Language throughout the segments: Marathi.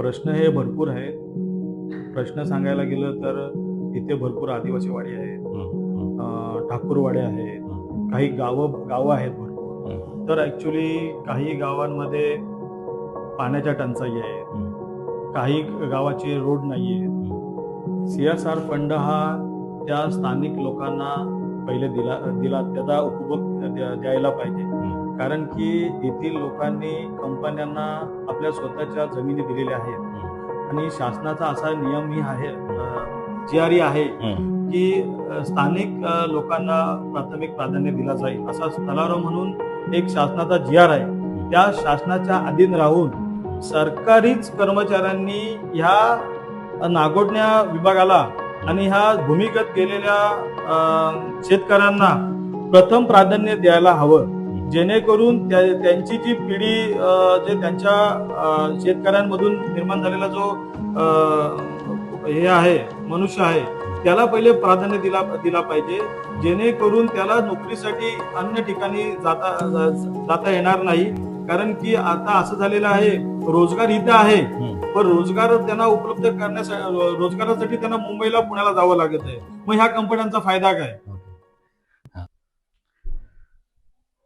प्रश्न हे भरपूर आहेत. प्रश्न सांगायला गेलं तर इथे भरपूर आदिवासी वाडी आहेत. ठाकूरवाड्या आहेत. काही गावं गावं आहेत भरपूर. तर ऍक्च्युली काही गावांमध्ये पाण्याच्या टंचाई आहेत काही गावाचे रोड नाही आहेत सी एस आर फंड हा त्या स्थानिक लोकांना पहिले दिला दिला त्याचा उपभोग द्या- द्यायला पाहिजे. कारण की येथील लोकांनी कंपन्यांना आपल्या स्वतःच्या जमिनी दिलेल्या आहेत. आणि शासनाचा असा नियमही आहे जी आहे की स्थानिक लोकांना प्राथमिक प्राधान्य दिला जाईल. असा स्थलारो म्हणून एक शासनाचा जी आर आहे. त्या शासनाच्या अधीन राहून सरकारीच कर्मचाऱ्यांनी ह्या नागोडण्या विभागाला आणि ह्या भूमिगत केलेल्या शेतकऱ्यांना प्रथम प्राधान्य द्यायला हवं. जेणेकरून त्या- त्यांची जी पिढी जे त्यांच्या शेतकऱ्यांमधून निर्माण झालेला जो हे आहे मनुष्य आहे त्याला पहिले प्राधान्य दिला दिला पाहिजे. जेणेकरून त्याला नोकरीसाठी अन्य ठिकाणी जाता जाता येणार नाही. कारण की आता असं झालेलं आहे रोजगार इथं आहे. पण रोजगार त्यांना उपलब्ध करण्यासाठी रोजगारासाठी त्यांना मुंबईला पुण्याला जावं लागत आहे. मग ह्या कंपन्यांचा फायदा काय?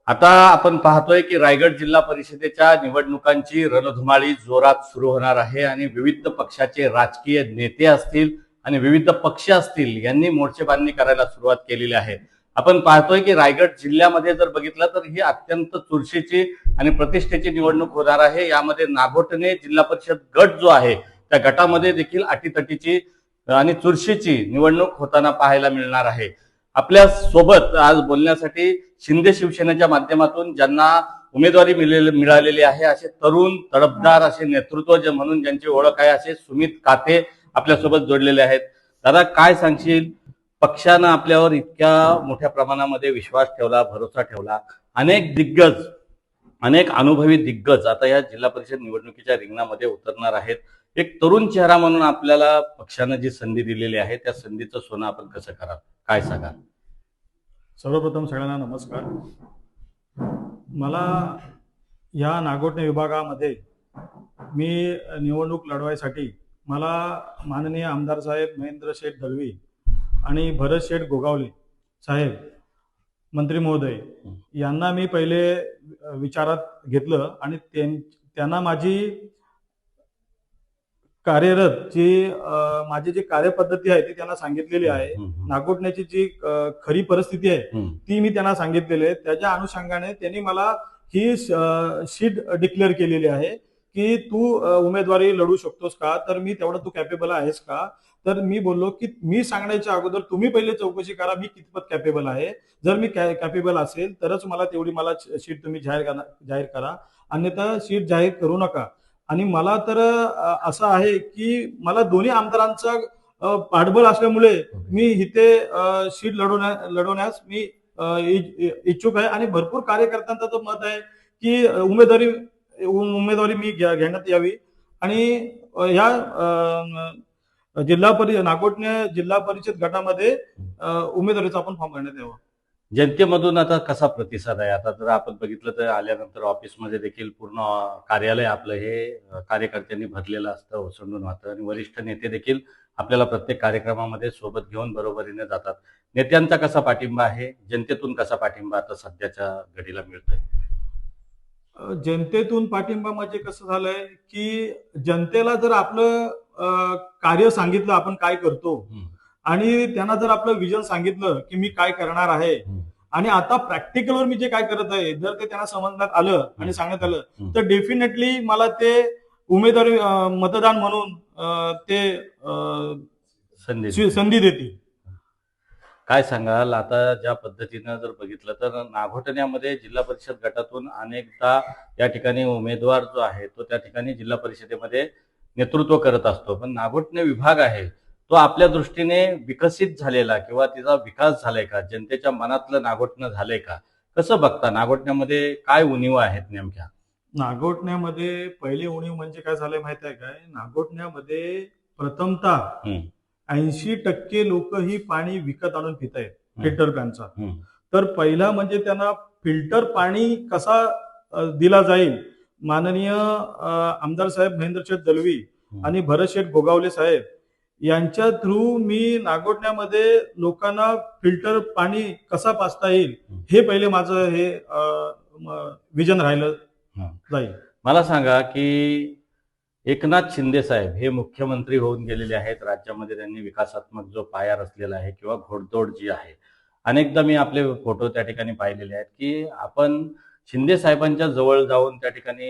आता आपण पाहतोय की रायगड जिल्हा परिषदेच्या निवडणुकांची रणधुमाळी जोरात सुरू होणार आहे आणि विविध पक्षाचे राजकीय नेते असतील आणि विविध पक्ष असतील यांनी मोर्चेबांधणी करायला सुरुवात केलेली आहे. आपण पाहतोय की रायगड जिल्ह्यामध्ये जर बघितलं तर ही अत्यंत चुरशीची आणि प्रतिष्ठेची निवडणूक होणार आहे. यामध्ये नागोटणे जिल्हा परिषद गट जो आहे त्या गटामध्ये देखील अटीतटीची आणि चुरशीची निवडणूक होताना पाहायला मिळणार आहे. आपल्यासोबत आज बोलण्यासाठी शिंदे शिवसेनेच्या माध्यमातून ज्यांना उमेदवारी मिळालेली आहे असे तरुण तडफदार असे नेतृत्व जे म्हणून ज्यांची ओळख आहे असे सुमित काते आपल्यासोबत जोडलेले आहेत. दादा काय सांगशील? पक्षानं आपल्यावर इतक्या मोठ्या प्रमाणामध्ये विश्वास ठेवला भरोसा ठेवला. अनेक दिग्गज अनेक अनुभवी दिग्गज आता या जिल्हा परिषद निवडणुकीच्या रिंगणामध्ये उतरणार आहेत. एक तरुण चेहरा म्हणून आपल्याला पक्षानं जी संधी दिलेली आहे त्या संधीचं सोनं आपण कसं कराल? काय सांगाल? सर्वप्रथम सगळ्यांना नमस्कार. मला या नागोटणे विभागामध्ये मी निवडणूक लढवायसाठी मला माननीय आमदार साहेब महेंद्र शेठ दळवी आणि भरत शेठ गोगावले साहेब मंत्री महोदय यांना मी पहिले विचारात घेतलं आणि त्यां- त्यांना माझी कार्यरत जी माझी जी कार्यपद्धती आहे ती त्यांना सांगितलेली आहे. नागोटण्याची जी खरी परिस्थिती आहे ती मी त्यांना सांगितलेली आहे. त्याच्या अनुषंगाने त्यांनी मला ही शीट डिक्लेअर केलेली आहे की तू उमेदवारी लढू शकतोस का? तर मी तेवढं तू कॅपेबल आहेस का? तर मी बोललो की मी सांगण्याच्या अगोदर तुम्ही पहिले चौकशी करा मी कितपत कॅपेबल आहे. जर मी कॅपेबल असेल तरच मला तेवढी मला शीट तुम्ही जाहीर करा जाहीर करा. अन्यथा शीट जाहीर करू नका. आणि मला तर असं आहे की मला दोन्ही आमदारांचा पाठबळ असल्यामुळे मी इथे सीट लढवण्या लढवण्यास मी इच्छुक आहे. आणि भरपूर कार्यकर्त्यांचं तर मत आहे की उमेदवारी उमेदवारी मी घेण्यात यावी. आणि ह्या जिल्हा परि नागोटणे जिल्हा परिषद गटामध्ये उमेदवारीचा आपण फॉर्म भरण्यात यावा. जनतेमधून आता कसा प्रतिसाद आहे? आता जर आपण बघितलं तर आल्यानंतर ऑफिसमध्ये देखील पूर्ण कार्यालय आपलं हे कार्यकर्त्यांनी भरलेलं असतं ओसंडून वाहतं आणि वरिष्ठ नेते देखील आपल्याला प्रत्येक कार्यक्रमामध्ये सोबत घेऊन बरोबरीने जातात. नेत्यांचा कसा पाठिंबा आहे? जनतेतून कसा पाठिंबा आता सध्याच्या घडीला मिळतोय? जनतेतून पाठिंबा म्हणजे कसं झालंय की जनतेला जर आपलं कार्य सांगितलं आपण काय करतो. आणि त्यांना जर आपलं विजन सांगितलं की मी काय करणार आहे. आणि आता प्रॅक्टिकलवर मी जे काय करत आहे जर ते त्यांना समजण्यात आलं आणि सांगण्यात आलं. तर डेफिनेटली मला ते उमेदवारी मतदान म्हणून ते संधी देतील काय सांगाल आता ज्या पद्धतीनं जर बघितलं तर नागोटण्यामध्ये जिल्हा परिषद गटातून अनेकदा या ठिकाणी उमेदवार जो आहे तो त्या ठिकाणी जिल्हा परिषदेमध्ये नेतृत्व करत असतो पण नागोटणे विभाग आहे तो आपल्या दृष्टीने विकसित झालेला किंवा तिचा विकास झालाय का जनतेच्या मनातलं नागोटणं झालंय का कसं बघता नागोटण्यामध्ये काय उणीवा आहेत नेमक्या नागोटण्यामध्ये पहिली उणीव म्हणजे काय झालंय माहीत आहे काय नागोटण्यामध्ये प्रथमतः. ऐंशी टक्के लोक ही पाणी विकत आणून पित आहेत. फिल्टर पॅनचा. तर पहिला म्हणजे त्यांना फिल्टर पाणी कसा दिला जाईल माननीय आमदार साहेब महेंद्रचंद दलवी हम्म. आणि भरतशेठ गोगावले साहेब यांच्या थ्रू मी नागोठण्यामध्ये लोकांना फिल्टर पाणी कसा पाचता येईल. हे पहिले माझं हे विजन राहिलं. जाईल मला सांगा की एकनाथ शिंदे साहेब हे मुख्यमंत्री होऊन गेलेले आहेत राज्यामध्ये त्यांनी विकासात्मक जो पाया रचलेला आहे किंवा घोडदौड जी आहे अनेकदा मी आपले फोटो त्या ठिकाणी पाहिलेले आहेत की आपण शिंदे साहेबांच्या जवळ जाऊन त्या ठिकाणी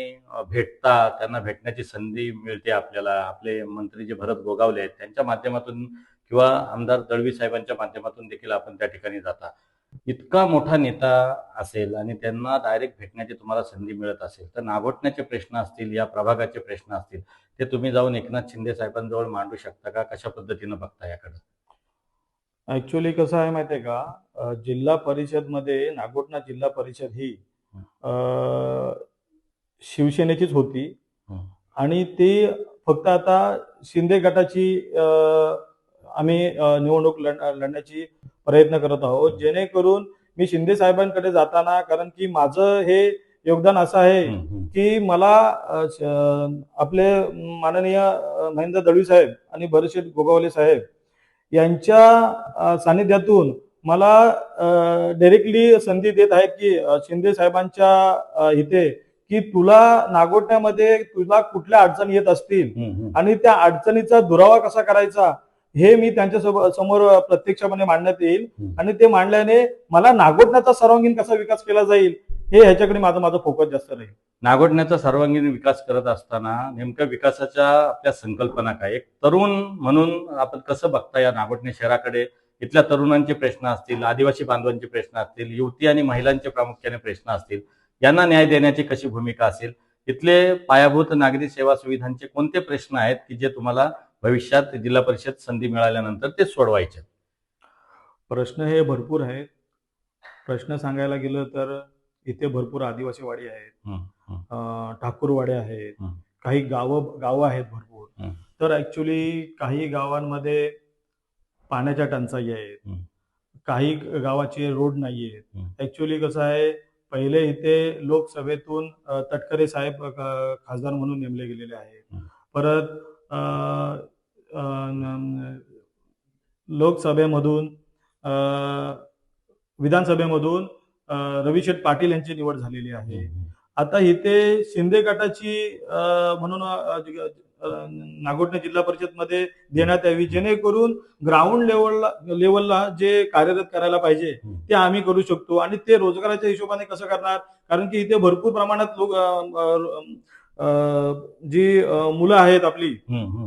भेटता त्यांना भेटण्याची संधी मिळते आपल्याला. आपले मंत्री जे भरत गोगावले आहेत त्यांच्या माध्यमातून किंवा आमदार दळवी साहेबांच्या माध्यमातून देखील आपण त्या ठिकाणी जाता. इतका मोठा नेता असेल आणि त्यांना डायरेक्ट भेटण्याची तुम्हाला संधी मिळत असेल तर नागोठण्याचे प्रश्न असतील या प्रभागाचे प्रश्न असतील ते तुम्ही जाऊन एकनाथ शिंदे साहेबांजवळ मांडू शकता का? कशा पद्धतीनं बघता याकडे? ऍक्च्युली कसं आहे माहितीये का? जिल्हा परिषदमध्ये नागोठणा जिल्हा परिषद ही शिवसेनेचीच होती. आणि ती फक्त आता शिंदे गटाची आम्ही निवडणूक लढ- लढण्याची प्रयत्न करत आहोत जेणेकरून मी शिंदे साहेबांकडे जाताना कारण की माझं हे योगदान असं आहे. की मला आपले माननीय महेंद्र दळवी साहेब आणि भरतशेठ गोगावले साहेब यांच्या सानिध्यातून मला डायरेक्टली संधी देत आहेत की शिंदे साहेबांच्या इथे की तुला नागोठण्यामध्ये तुला कुठल्या अडचणी येत असतील. आणि त्या अडचणीचा दुरावा कसा करायचा हे मी त्यांच्यासमोर प्रत्यक्षपणे मांडण्यात येईल. आणि ते मांडल्याने मला नागोठण्याचा सर्वांगीण कसा विकास केला जाईल हे ह्याच्याकडे माझं माझं फोकस जास्त राहील नागोठण्याचा सर्वांगीण विकास करत असताना नेमक्या विकासाच्या आपल्या संकल्पना काय एक तरुण म्हणून आपण कसं बघता या नागोठणे शहराकडे इथल्या तरुणांचे प्रश्न असतील आदिवासी बांधवांचे प्रश्न असतील युवती आणि महिलांचे प्रामुख्याने प्रश्न असतील यांना न्याय देण्याची कशी भूमिका असेल? इथले पायाभूत नागरी सेवा सुविधांचे कोणते प्रश्न आहेत की जे तुम्हाला भविष्यात जिल्हा परिषद संधी मिळाल्यानंतर ते सोडवायचे? प्रश्न हे भरपूर आहेत. प्रश्न सांगायला गेलं तर इथे भरपूर आदिवासी वाडी आहेत. ठाकूरवाड्या आहेत. काही गावं गावं आहेत भरपूर. तर ऍक्च्युली काही गावांमध्ये पाण्याच्या टंचाई आहेत. काही गावाचे रोड नाही आहेत. ऍक्च्युली कसं आहे पहिले इथे लोकसभेतून तटकरे साहेब खासदार म्हणून नेमले गेलेले आहेत. परत लोकसभेमधून विधानसभेमधून रविशेठ पाटील यांची निवड झालेली आहे आता इथे शिंदे गटाची म्हणून नागोठणे जिल्हा परिषदमध्ये देण्यात यावी जेणेकरून ग्राउंड लेवलला लेवलला जे कार्यरत करायला पाहिजे. ते आम्ही करू शकतो आणि ते रोजगाराच्या हिशोबाने कसं करणार कारण की इथे भरपूर प्रमाणात लोक जी मुलं आहेत आपली.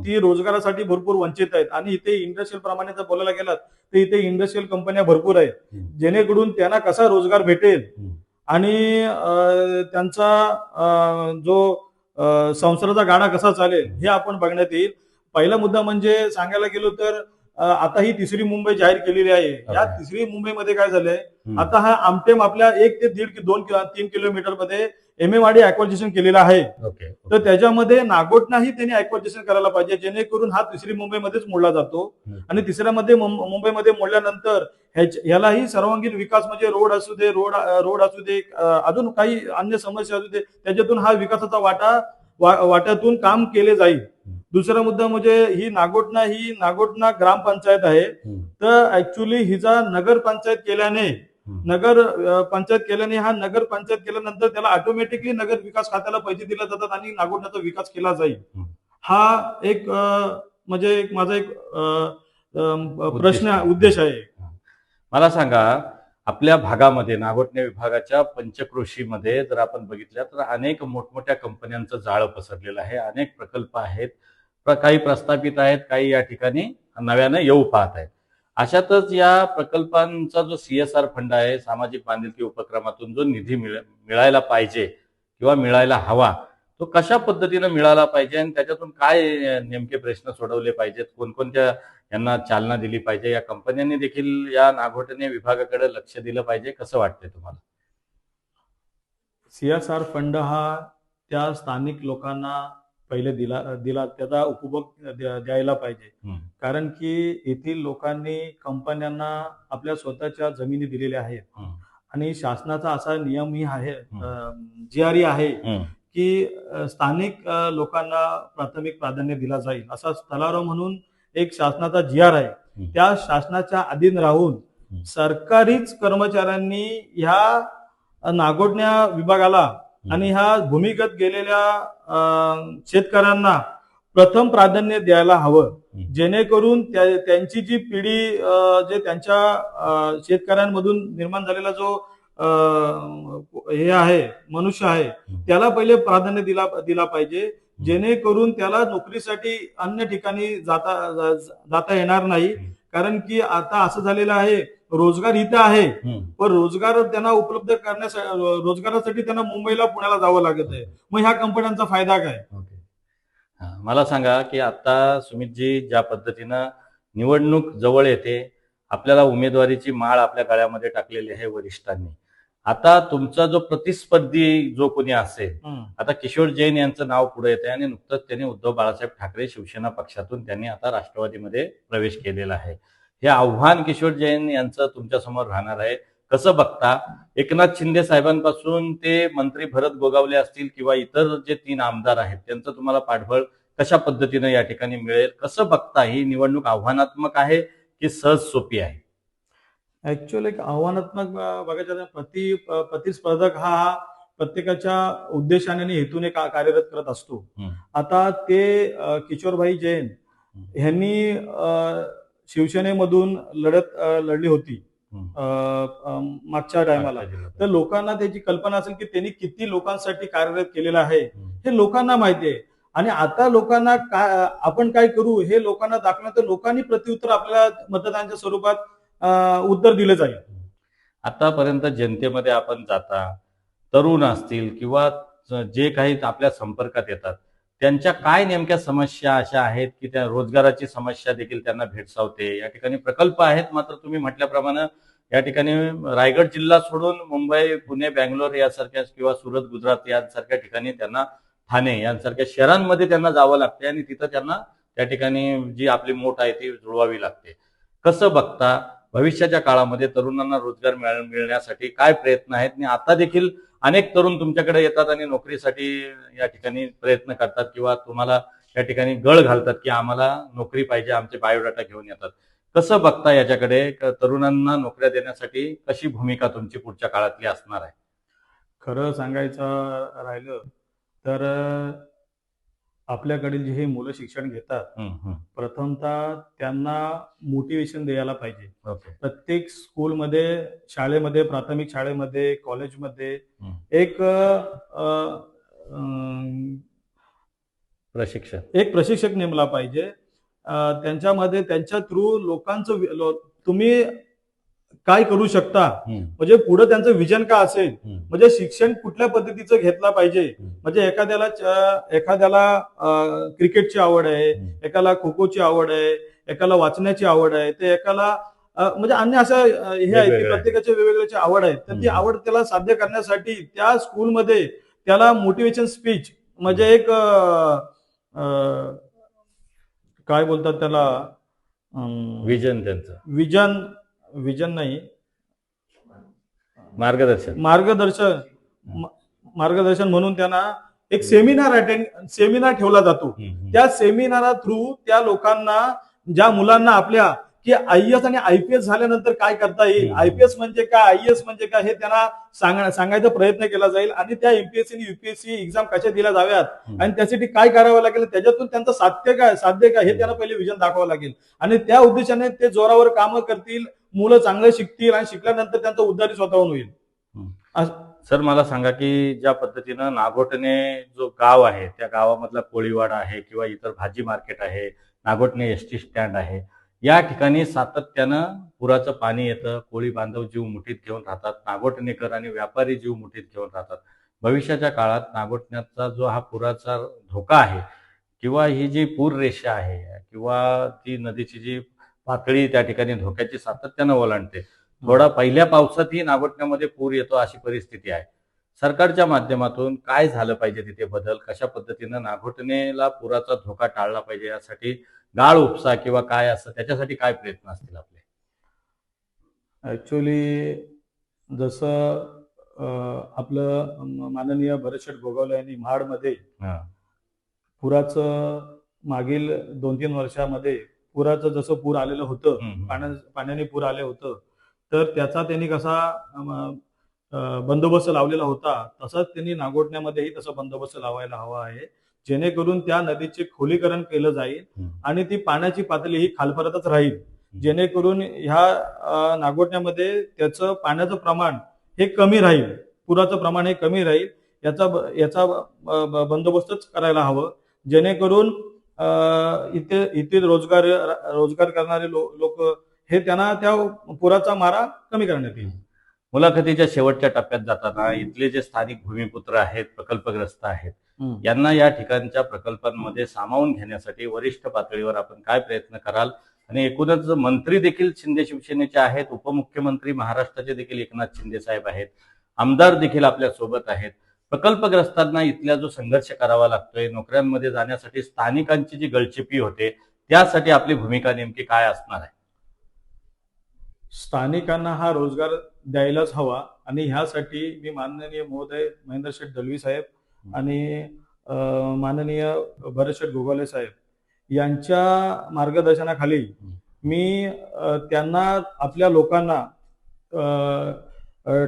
ती रोजगारासाठी भरपूर वंचित आहेत आणि इथे इंडस्ट्रियल प्रमाणे जर बोलायला गेलात तर इथे इंडस्ट्रियल कंपन्या भरपूर आहेत. जेणेकरून त्यांना कसा रोजगार भेटेल. आणि त्यांचा जो संसाराचा गाडा कसा चालेल हे आपण बघण्यात येईल पहिला मुद्दा म्हणजे सांगायला गेलो तर आता ही तिसरी मुंबई जाहीर केलेली आहे या. तिसरी मुंबईमध्ये काय झालंय. आता हा आमटेम आपल्या एक ते दीड कि- दोन किलो तीन किलोमीटरमध्ये M M R D acquisition केलेलं आहे ओके तर त्याच्यामध्ये नागोटनाही त्यांनी अक्वाजिशन करायला पाहिजे जेणेकरून हा तिसरी मुंबईमध्येच मोडला जातो. आणि तिसऱ्यामध्ये मुंबईमध्ये मोडल्यानंतर ह्यालाही सर्वांगीण विकास म्हणजे रोड असू दे रोड रोड असू दे अजून काही अन्य समस्या असू दे त्याच्यातून हा विकासाचा वाटा वाट्यातून काम केले जाईल दुसरा मुद्दा म्हणजे ही नागोटना ही नागोटना ग्रामपंचायत आहे. तर ऍक्च्युली हिचा नगर पंचायत केल्याने. नगर पंचायत केल्याने हा नगर पंचायत केल्यानंतर त्याला ऑटोमॅटिकली नगर विकास खात्याला पैसे दिले जातात आणि नागोठण्याचा विकास केला जाईल. हा एक म्हणजे एक माझा एक प्रश्न. उद्देश आहे. मला सांगा आपल्या भागामध्ये नागोठणे विभागाच्या पंचक्रोशीमध्ये जर आपण बघितलं तर अनेक मोठमोठ्या कंपन्यांचं जाळं पसरलेलं आहे. अनेक प्रकल्प आहेत. काही प्रस्थापित आहेत काही या ठिकाणी नव्यानं येऊ पाहत आहेत. अशातच या प्रकल्पांचा जो सीएसआर फंड आहे सामाजिक बांधिलकी उपक्रमातून जो निधी मिळायला पाहिजे किंवा मिळायला हवा तो कशा पद्धतीनं मिळाला पाहिजे आणि त्याच्यातून काय नेमके प्रश्न सोडवले पाहिजेत? कोणकोणत्या यांना चालना दिली पाहिजे? या कंपन्यांनी देखील या नागोठणे विभागाकडे लक्ष दिलं पाहिजे? कसं वाटतंय तुम्हाला? सीएसआर फंड हा त्या स्थानिक लोकांना पहिले दिला दिला त्याचा उपभोग द्या- द्यायला पाहिजे. कारण की येथील लोकांनी कंपन्यांना आपल्या स्वतःच्या जमिनी दिलेल्या आहेत. आणि शासनाचा असा नियमही आहे हम्म. जी आर आहे. की स्थानिक लोकांना प्राथमिक प्राधान्य दिला जाईल असा स्थलारो म्हणून एक शासनाचा जी आर आहे. त्या शासनाच्या अधीन राहून. सरकारीच कर्मचाऱ्यांनी ह्या नागोडण्या विभागाला आणि ह्या भूमिगत गेलेल्या शेतकऱ्यांना प्रथम प्राधान्य द्यायला हवं. जेणेकरून त्या- त्यांची जी पिढी जे त्यांच्या शेतकऱ्यांमधून निर्माण झालेला जो हे आहे मनुष्य आहे त्याला पहिले प्राधान्य दिला दिला पाहिजे. जेणेकरून त्याला नोकरीसाठी अन्य ठिकाणी जाता जाता येणार नाही. कारण की आता असं झालेलं आहे रोजगार इथं आहे. पण रोजगार त्यांना उपलब्ध करण्यासाठी रोजगारासाठी त्यांना मुंबईला पुण्याला जावं लागत आहे. मग ह्या कंपन्यांचा फायदा काय? मला सांगा की आता सुमितजी ज्या पद्धतीनं निवडणूक जवळ येते आपल्याला उमेदवारीची माळ आपल्या गळ्यामध्ये टाकलेली आहे वरिष्ठांनी. आता तुमचा जो प्रतिस्पर्धी जो कोणी असेल. आता किशोर जैन यांचं नाव पुढे येते आणि नुकतंच त्यांनी उद्धव बाळासाहेब ठाकरे शिवसेना पक्षातून त्यांनी आता राष्ट्रवादीमध्ये प्रवेश केलेला आहे. हे आव्हान किशोर जैन यांचं तुमच्यासमोर राहणार आहे. कसं बघता एकनाथ शिंदे साहेबांपासून ते मंत्री भरत गोगावले असतील किंवा इतर जे तीन आमदार आहेत त्यांचं तुम्हाला पाठबळ कशा पद्धतीनं या ठिकाणी मिळेल? कसं बघता ही निवडणूक आव्हानात्मक आहे की सहज सोपी आहे? ऍक्च्युअली एक आव्हानात्मक बघायचं प्रति प्रतिस्पर्धक हा प्रत्येकाच्या उद्देशाने आणि हेतूने का- कार्यरत करत असतो. आता ते किशोरभाई जैन ह्यांनी अ, शिवसेनेमधून लढत लढली होती मागच्या टायमाला. तर लोकांना त्याची कल्पना असेल की त्यांनी किती लोकांसाठी कार्यरत केलेलं आहे. हे लोकांना माहिती आहे. आणि आता लोकांना काय आपण काय करू हे लोकांना दाखवण्यात लोकांनी प्रत्युत्तर आपल्याला मतदानाच्या स्वरूपात उत्तर दिलं जाईल. आतापर्यंत जनतेमध्ये आपण जाता तरुण असतील किंवा जे काही आपल्या संपर्कात येतात त्यांच्या काय नेमक्या समस्या अशा आहेत की त्या रोजगाराची समस्या देखील त्यांना भेडसावते? या ठिकाणी प्रकल्प आहेत मात्र तुम्ही म्हटल्याप्रमाणे या ठिकाणी रायगड जिल्हा सोडून मुंबई पुणे बँगलोर यासारख्या किंवा सुरत गुजरात यांसारख्या ठिकाणी त्यांना ठाणे यांसारख्या शहरांमध्ये त्यांना जावं लागते आणि तिथं त्यांना त्या ठिकाणी जी आपली मोठ आहे ती जुळवावी लागते. कसं बघता भविष्याच्या काळामध्ये तरुणांना रोजगार मिळ- मिळण्यासाठी काय प्रयत्न आहेत? आणि आता देखील अनेक तरुण तुमच्याकडे येतात आणि नोकरीसाठी या ठिकाणी प्रयत्न करतात किंवा तुम्हाला या ठिकाणी गळ घालतात की आम्हाला नोकरी पाहिजे आमचे बायोडाटा घेऊन येतात. कसं बघता याच्याकडे? तरुणांना नोकऱ्या देण्यासाठी कशी भूमिका तुमची पुढच्या काळातली असणार आहे? खरं सांगायचं राहिलं तर आपल्याकडील जे हे मुलं शिक्षण घेतात. प्रथमतः त्यांना मोटिवेशन द्यायला पाहिजे प्रत्येक स्कूलमध्ये शाळेमध्ये प्राथमिक शाळेमध्ये कॉलेजमध्ये. एक प्रशिक्षण एक प्रशिक्षक नेमला पाहिजे त्यांच्यामध्ये त्यांच्या थ्रू लोकांचं तुम्ही काय करू शकता? म्हणजे पुढे त्यांचं विजन का असेल? म्हणजे शिक्षण कुठल्या पद्धतीचं घेतलं पाहिजे. म्हणजे एखाद्याला एखाद्याला क्रिकेटची आवड आहे. एकाला खो खोची आवड आहे एकाला वाचण्याची आवड आहे ते एकाला म्हणजे अन्य असं अ, हे आहे की. प्रत्येकाच्या वेगवेगळ्याची आवड आहे तर ती. आवड त्याला साध्य करण्यासाठी त्या स्कूलमध्ये त्याला मोटिवेशन स्पीच म्हणजे एक काय बोलतात त्याला? विजन त्यांचं. विजन विजन नाही. मार्गदर्शन. मार्गदर्शन. म- मार्गदर्शन म्हणून त्यांना एक सेमिनार अटेंड सेमिनार ठेवला जातो. त्या सेमिनारा थ्रू त्या लोकांना ज्या मुलांना आपल्या की आय एस आणि आय पी एस झाल्यानंतर काय करता येईल? हम्म. आय पी एस म्हणजे काय? आय एस म्हणजे काय? हे त्यांना सांग सांगायचा प्रयत्न केला जाईल. आणि त्या एमपीएससी आणि युपीएससी एक्झाम कशा दिल्या जाव्यात? हम्म. आणि त्यासाठी काय करावं लागेल? त्याच्यातून त्यांचं साध्य काय साध्य काय? हे त्यांना पहिले विजन दाखवावं लागेल. आणि त्या उद्देशाने ते जोरावर कामं करतील. मुलं चांगलं शिकतील आणि शिकल्यानंतर त्यांचा उद्धारी स्वतःहून होईल. सर मला सांगा की ज्या पद्धतीनं नागोटणे जो गाव आहे त्या गावामधला कोळीवाडा आहे किंवा इतर भाजी मार्केट आहे नागोटणे एस टी स्टँड आहे या ठिकाणी सातत्यानं पुराचं पाणी येतं कोळी बांधव जीव मुठीत घेऊन राहतात नागोटणेकर आणि व्यापारी जीव मुठीत घेऊन राहतात. भविष्याच्या काळात नागोटण्याचा जो हा पुराचा धोका आहे किंवा ही जी पूर रेषा आहे किंवा ती नदीची जी पातळी त्या ठिकाणी धोक्याची सातत्यानं ओलांडते. थोडा पहिल्या पावसातही नागोटण्यामध्ये पूर येतो अशी परिस्थिती आहे. सरकारच्या माध्यमातून काय झालं पाहिजे तिथे बदल? कशा पद्धतीनं नागोटणेला पुराचा धोका टाळला पाहिजे? यासाठी गाळ उपसा किंवा काय असं त्याच्यासाठी काय प्रयत्न असतील आपले? ऍक्च्युली जसं आपलं माननीय भरतशेठ गोगावले यांनी महाडमध्ये. पुराचं मागील दोन तीन वर्षामध्ये पुराचं जसं पूर आलेलं होतं पाण्याने पूर आले होतं तर त्याचा त्यांनी कसा बंदोबस्त लावलेला होता तसाच त्यांनी नागोठण्यामध्येही तसा बंदोबस्त लावायला हवा आहे जेणेकरून त्या नदीचे खोलीकरण केलं जाईल. आणि ती पाण्याची पातळी ही खालपर्यंतच राहील. जेणेकरून ह्या नागोठण्यामध्ये त्याचं पाण्याचं प्रमाण हे कमी राहील पुराचं प्रमाण हे कमी राहील याचा याचा बंदोबस्तच करायला हवं जेणेकरून इथे इथे रोजगार रोजगार करणारे लोक हे त्यांना त्या पुराचा मारा कमी करण्यात येईल. मुलाखतीच्या शेवटच्या टप्प्यात जाताना इथले जे स्थानिक भूमिपुत्र आहेत प्रकल्पग्रस्त आहेत यांना या ठिकाणच्या प्रकल्पांमध्ये सामावून घेण्यासाठी वरिष्ठ पातळीवर आपण काय प्रयत्न कराल? आणि एकूणच मंत्री देखील शिंदे शिवसेनेचे आहेत उपमुख्यमंत्री महाराष्ट्राचे देखील एकनाथ शिंदे साहेब आहेत आमदार देखील आपल्यासोबत आहेत. प्रकल्पग्रस्तांना इथला जो संघर्ष करावा लागतोय नोकऱ्यांमध्ये जाण्यासाठी स्थानिकांची जी गळचिपी होते त्यासाठी आपली भूमिका नेमकी काय असणार आहे? स्थानिकांना हा रोजगार द्यायलाच हवा आणि ह्यासाठी मी माननीय महोदय महेंद्र शेठ दलवी साहेब आणि माननीय भरतशेठ गोगावले साहेब यांच्या मार्गदर्शनाखाली मी त्यांना आपल्या लोकांना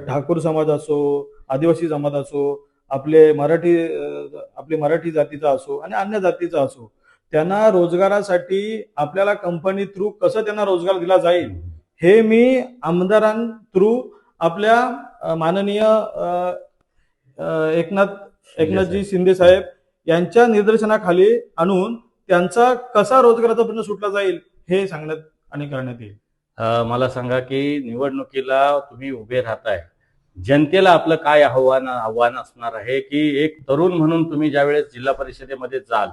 ठाकूर समाज असो आदिवासी समाज असो आपले मराठी आपली मराठी जातीचा असो आणि अन्य जातीचा असो त्यांना रोजगारासाठी आपल्याला कंपनी थ्रू कसं त्यांना रोजगार दिला जाईल हे मी आमदारां थ्रू आपल्या माननीय एकनाथ एकनाथजी शिंदे साहेब यांच्या निर्देशनाखाली आणून त्यांचा कसा रोजगाराचा प्रश्न सुटला जाईल हे सांगण्यात आणि करण्यात येईल. मला सांगा की निवडणुकीला तुम्ही उभे राहताय. जनतेला आपलं काय आव्हान आव्हान असणार आहे की एक तरुण म्हणून तुम्ही ज्यावेळेस जिल्हा परिषदेमध्ये जाल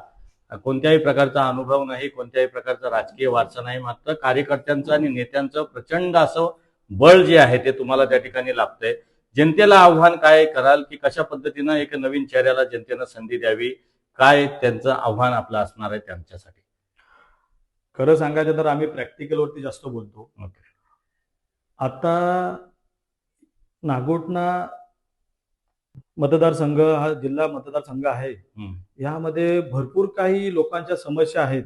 कोणत्याही प्रकारचा अनुभव नाही कोणत्याही प्रकारचा राजकीय वारसा नाही मात्र कार्यकर्त्यांचं आणि नेत्यांचं प्रचंड असं बळ जे आहे ते तुम्हाला त्या ठिकाणी लाभतंय. जनतेला आव्हान काय कराल की कशा पद्धतीनं एक नवीन चेहऱ्याला जनतेनं संधी द्यावी काय त्यांचं आव्हान आपलं असणार आहे त्यांच्यासाठी? खरं सांगायचं तर आम्ही प्रॅक्टिकलवरती जास्त बोलतो. आता नागोटणा मतदारसंघ हा जिल्हा मतदारसंघ आहे. यामध्ये भरपूर काही लोकांच्या समस्या आहेत.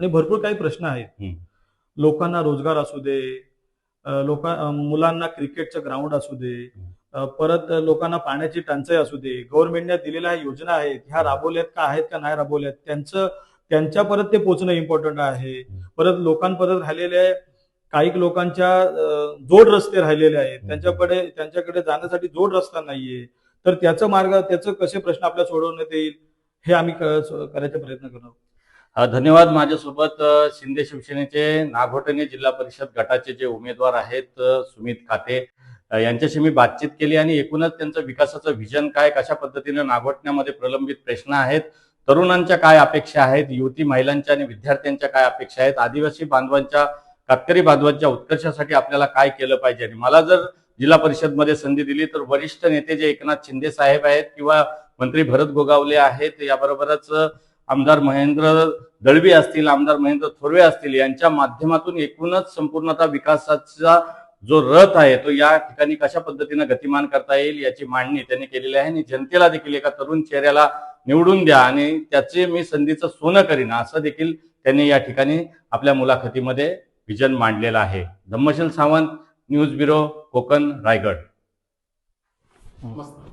आणि भरपूर काही प्रश्न आहेत. लोकांना रोजगार असू दे लोका मुलांना क्रिकेटचं ग्राउंड असू दे परत लोकांना पाण्याची टंचाई असू दे गव्हर्नमेंटने दिलेल्या योजना आहेत ह्या राबवल्यात का आहेत का नाही राबवल्यात त्यांचं त्यांच्या परत ते पोचणं इम्पॉर्टंट आहे परत लोकांपर्यंत राहिलेले काही लोकांच्या जोड रस्ते राहिलेले आहेत. त्यांच्याकडे त्यांच्याकडे जाण्यासाठी जोड रस्ता नाहीये. तर त्याचं मार्ग त्याचं कसे प्रश्न आपल्याला सोडवण्यात येईल हे आम्ही करायचा प्रयत्न करणार धन्यवाद माझ्यासोबत. शिंदे शिवसेनेचे नागोटणे जिल्हा परिषद गटाचे जे उमेदवार आहेत सुमित खाते यांच्याशी मी बातचीत केली आणि एकूणच त्यांचं विकासाचं व्हिजन काय कशा पद्धतीने नागोटण्यामध्ये प्रलंबित प्रश्न आहेत तरुणांच्या काय अपेक्षा आहेत युवती महिलांच्या आणि विद्यार्थ्यांच्या काय अपेक्षा आहेत आदिवासी बांधवांच्या कातकरी बांधवांच्या उत्कर्षासाठी आपल्याला काय केलं पाहिजे? आणि मला जर जिल्हा परिषदमध्ये संधी दिली तर वरिष्ठ नेते जे एकनाथ शिंदे साहेब आहेत किंवा मंत्री भरत गोगावले आहेत याबरोबरच आमदार महेंद्र दळवी असतील आमदार महेंद्र थोरवे असतील यांच्या माध्यमातून एकूणच संपूर्णतः विकासाचा जो रथ आहे तो या ठिकाणी कशा पद्धतीनं गतिमान करता येईल याची मांडणी त्यांनी केलेली आहे. आणि जनतेला देखील एका तरुण चेहऱ्याला निवडून द्या आणि त्याचे मी संधीचं सोनं करीन असं देखील त्यांनी या ठिकाणी आपल्या मुलाखतीमध्ये विजन मांडलेलं आहे. Dhammashil Sawant news bureau Konkan Raigad. मस्त